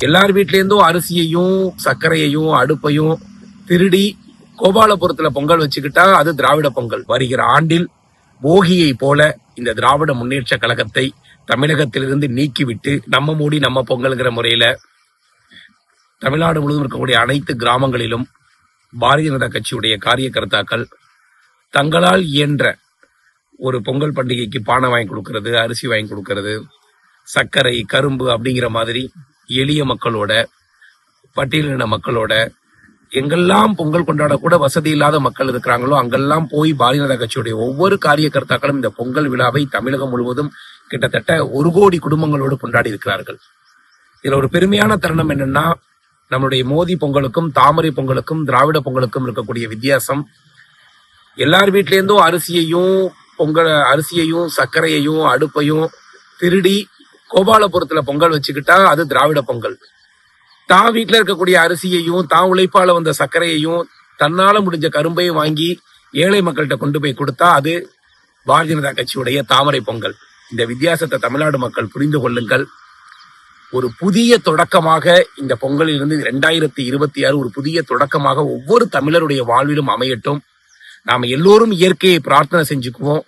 எல்லார் வீட்லேருந்தும் அரிசியையும் சர்க்கரையையும் அடுப்பையும் திருடி கோபாலபுரத்துல பொங்கல் வச்சுக்கிட்டா அது திராவிட பொங்கல். வருகிற ஆண்டில் போகியை போல இந்த திராவிட முன்னேற்ற கழகத்தை தமிழகத்திலிருந்து நீக்கிவிட்டு நம்ம மூடி நம்ம பொங்கல்ங்கிற முறையில தமிழ்நாடு முழுவதும் இருக்கக்கூடிய அனைத்து கிராமங்களிலும் பாரதிய ஜனதா கட்சியுடைய காரியகர்த்தாக்கள் தங்களால் இயன்ற ஒரு பொங்கல் பண்டிகைக்கு பானை வாங்கி கொடுக்கறது அரிசி வாங்கி கொடுக்கறது சர்க்கரை கரும்பு அப்படிங்கிற மாதிரி எளிய மக்களோட பட்டியலின மக்களோட எங்கெல்லாம் பொங்கல் கொண்டாட கூட வசதி இல்லாத மக்கள் இருக்கிறாங்களோ அங்கெல்லாம் போய் பாரதிய ஜனதா கட்சியுடைய ஒவ்வொரு காரியகர்த்தாக்களும் இந்த பொங்கல் விழாவை தமிழகம் முழுவதும் கிட்டத்தட்ட ஒரு கோடி குடும்பங்களோடு கொண்டாடி இருக்கிறார்கள். இதுல ஒரு பெருமையான தருணம் என்னன்னா நம்மளுடைய மோதி பொங்கலுக்கும் தாமரை பொங்கலுக்கும் திராவிட பொங்கலுக்கும் இருக்கக்கூடிய வித்தியாசம். எல்லார் வீட்லேருந்தும் அரிசியையும் பொங்கல் அரிசியையும் சர்க்கரையையும் அடுப்பையும் திருடி கோபாலபுரத்துல பொங்கல் வச்சுக்கிட்டா அது திராவிட பொங்கல். தான் வீட்ல இருக்கக்கூடிய அரிசியையும் தான் உழைப்பால வந்த சர்க்கரையையும் தன்னால முடிஞ்ச கரும்பையும் வாங்கி ஏழை மக்கள்கிட்ட கொண்டு போய் கொடுத்தா அது பாரதிய ஜனதா கட்சியுடைய தாமரை பொங்கல். இந்த வித்தியாசத்தை தமிழ்நாடு மக்கள் புரிந்து கொள்ளுங்கள். ஒரு புதிய தொடக்கமாக இந்த பொங்கலிலிருந்து இரண்டாயிரத்தி இருபத்தி ஆறு ஒரு புதிய தொடக்கமாக ஒவ்வொரு தமிழருடைய வாழ்விலும் அமையட்டும். நாம எல்லோரும் இயற்கையை பிரார்த்தனை செஞ்சுக்குவோம்.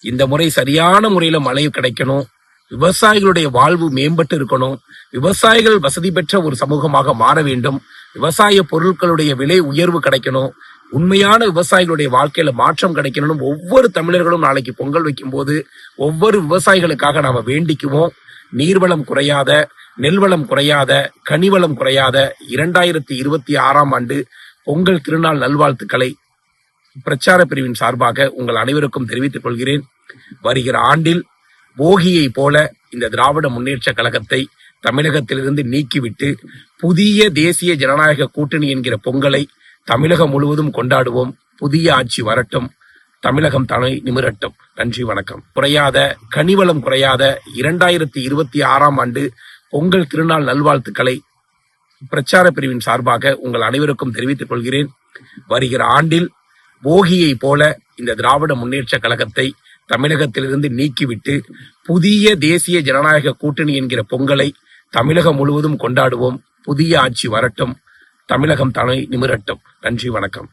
இந்த முறை சரியான முறையில மழை கிடைக்கணும். விவசாயிகளுடைய வாழ்வு மேம்பட்டு இருக்கணும். விவசாயிகள் வசதி பெற்ற ஒரு சமூகமாக மாற வேண்டும். விவசாய பொருட்களுடைய விலை உயர்வு கிடைக்கணும். உண்மையான விவசாயிகளுடைய வாழ்க்கையில மாற்றம் கிடைக்கணும் ஒவ்வொரு தமிழர்களும் நாளைக்கு பொங்கல் வைக்கும் போது ஒவ்வொரு விவசாயிகளுக்காக நாம வேண்டிக்குவோம். நீர்வளம் குறையாத நெல்வளம் குறையாத கனிவளம் குறையாத இரண்டாயிரத்தி இருபத்தி ஆறாம் ஆண்டு பொங்கல் திருநாள் நல்வாழ்த்துக்களை பிரச்சார பிரிவின் சார்பாக உங்கள் அனைவருக்கும் தெரிவித்துக் கொள்கிறேன். வருகிற ஆண்டில் போகியை போல இந்த திராவிட முன்னேற்ற கழகத்தை தமிழகத்திலிருந்து நீக்கிவிட்டு புதிய தேசிய ஜனநாயக கூட்டணி என்கிற பொங்கலை தமிழகம் முழுவதும் கொண்டாடுவோம். புதிய ஆட்சி வரட்டும். தமிழகம் தலை நிமிரட்டும். நன்றி வணக்கம். குறையாத கனிவளம் குறையாத இரண்டாயிரத்தி இருபத்தி ஆறாம் ஆண்டு பொங்கல் திருநாள் நல்வாழ்த்துக்களை பிரச்சார பிரிவின் சார்பாக உங்கள் அனைவருக்கும் தெரிவித்துக் கொள்கிறேன். வருகிற ஆண்டில் போகியை போல இந்த திராவிட முன்னேற்ற கழகத்தை தமிழகத்திலிருந்து நீக்கிவிட்டு புதிய தேசிய ஜனநாயக கூட்டணி என்கிற பொங்கலை தமிழகம் முழுவதும் கொண்டாடுவோம். புதிய ஆட்சி வரட்டும். தமிழகம் தலை நிமிரட்டும். நன்றி வணக்கம்.